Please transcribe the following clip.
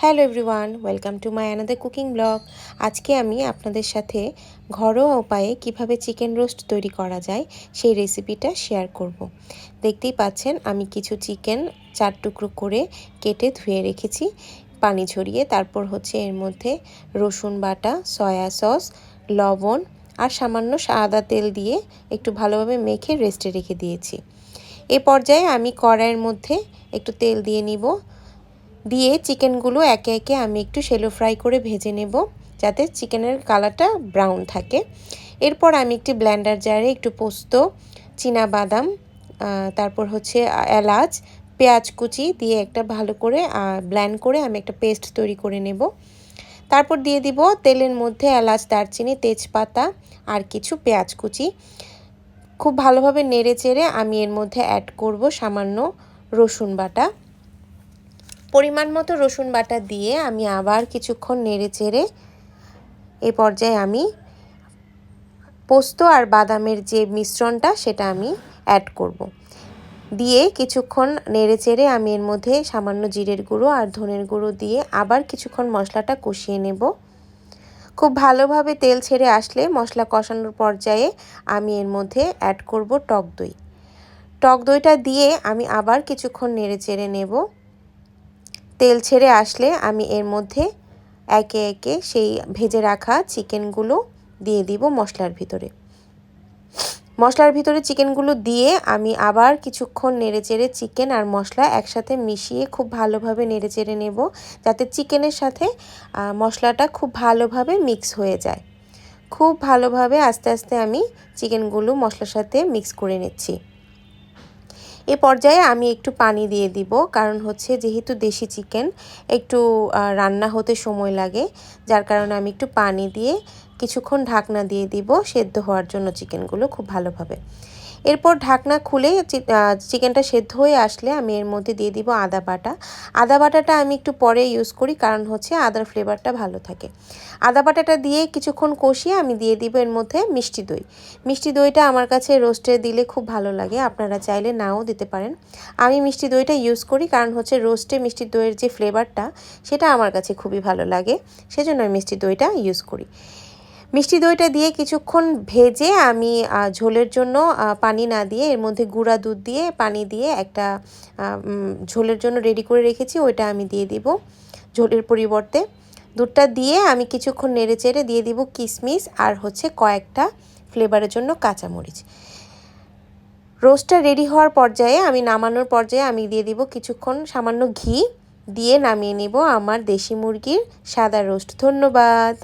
Hello everyone, welcome to my another cooking blog. আজকে আমি আপনাদের সাথে ঘরোয়া উপায়ে কীভাবে চিকেন রোস্ট তৈরি করা যায় সেই রেসিপিটা শেয়ার করব। দেখতেই পাচ্ছেন, আমি কিছু চিকেন চার টুকরো করে কেটে ধুয়ে রেখেছি, পানি ঝরিয়ে। তারপর হচ্ছে এর মধ্যে রসুন বাটা, সয়া সস, লবণ আর সামান্য সাদা তেল দিয়ে একটু ভালোভাবে মেখে রেস্টে রেখে দিয়েছি। এ পর্যায়ে আমি কড়াইয়ের মধ্যে একটু তেল দিয়ে নিব দিয়ে চিকেনগুলো একে একে আমি একটু সেলো ফ্রাই করে ভেজে নেব, যাতে চিকেনের কালারটা ব্রাউন থাকে। এরপর আমি একটি ব্ল্যান্ডার জারে একটু পোস্ত চীনা বাদাম তারপর হচ্ছে এলাচ, পেঁয়াজ কুচি দিয়ে একটা ভালো করে ব্ল্যান্ড করে আমি একটা পেস্ট তৈরি করে নেব। তারপর দিয়ে দিব তেলের মধ্যে এলাচ, দারচিনি, তেজপাতা আর কিছু পেঁয়াজ কুচি। খুব ভালোভাবে নেড়ে চেড়ে আমি এর মধ্যে অ্যাড করব সামান্য রসুন বাটা। পরিমাণ মতো রসুন বাটা দিয়ে আমি আবার কিছুক্ষণ নেড়ে চেড়ে এ পর্যায়ে আমি পোস্ত আর বাদামের যে মিশ্রণটা সেটা আমি অ্যাড করব। দিয়ে কিছুক্ষণ নেড়ে চেড়ে আমি এর মধ্যে সামান্য জিরের গুঁড়ো আর ধনের গুঁড়ো দিয়ে আবার কিছুক্ষণ মশলাটা কষিয়ে নেব। খুব ভালোভাবে তেল ছেড়ে আসলে মশলা কষানোর পর্যায়ে আমি এর মধ্যে অ্যাড করব টক দই। টক দইটা দিয়ে আমি আবার কিছুক্ষণ নেড়ে চেড়ে নেব। তেল ছেড়ে আসলে আমি এর মধ্যে একে একে সেই ভেজে রাখা চিকেনগুলো দিয়ে দিব মশলার ভিতরে। মশলার ভিতরে চিকেনগুলো দিয়ে আমি আবার কিছুক্ষণ নেড়ে চেড়ে চিকেন আর মশলা একসাথে মিশিয়ে খুব ভালোভাবে নেড়ে চেড়ে নেব যাতে চিকেনের সাথে মশলাটা খুব ভালোভাবে মিক্স হয়ে যায়। খুব ভালোভাবে আস্তে আস্তে আমি চিকেনগুলো মশলার সাথে মিক্স করে নিচ্ছি। এ পর্যায়ে আমি একটু পানি দিয়ে দিব। কারণ হচ্ছে যেহেতু দেশি চিকেন, একটু রান্না হতে সময় লাগে। যার কারণে আমি একটু পানি দিয়ে কিছুক্ষণ ঢাকনা দিয়ে দিব, সেদ্ধ হওয়ার জন্য চিকেনগুলো খুব ভালোভাবে। এরপর ঢাকনা খুলে চিকেনটা সেদ্ধ হয়ে আসলে আমি এর মধ্যে দিয়ে দিব আদা বাটা। আদা বাটাটা আমি একটু পরে ইউজ করি, কারণ হচ্ছে আদার ফ্লেভারটা ভালো থাকে। আদা বাটাটা দিয়ে কিছুক্ষণ কষিয়ে আমি দিয়ে দিব এর মধ্যে মিষ্টি দই। মিষ্টি দইটা আমার কাছে রোস্টে দিলে খুব ভালো লাগে, আপনারা চাইলে নাও দিতে পারেন। আমি মিষ্টি দইটা ইউজ করি, কারণ হচ্ছে রোস্টে মিষ্টি দইয়ের যে ফ্লেভারটা সেটা আমার কাছে খুবই ভালো লাগে। সেজন্য আমি মিষ্টি দইটা ইউজ করি। মিষ্টি দইটা দিয়ে কিছুক্ষণ ভেজে আমি ঝোলের জন্য পানি না দিয়ে, এর মধ্যে গুঁড়া দুধ দিয়ে পানি দিয়ে একটা ঝোলের জন্য রেডি করে রেখেছি, ওইটা আমি দিয়ে দিব ঝোলের পরিবর্তে। দুধটা দিয়ে আমি কিছুক্ষণ নেড়ে চেড়ে দিয়ে দিব কিশমিশ আর হচ্ছে কয়েকটা ফ্লেভারের জন্য কাঁচামরিচ। রোস্টটা রেডি হওয়ার পর্যায়ে আমি নামানোর পর্যায়ে আমি দিয়ে দিব কিছুক্ষণ সামান্য ঘি, দিয়ে নামিয়ে নিব আমার দেশি মুরগির সাদা রোস্ট। ধন্যবাদ।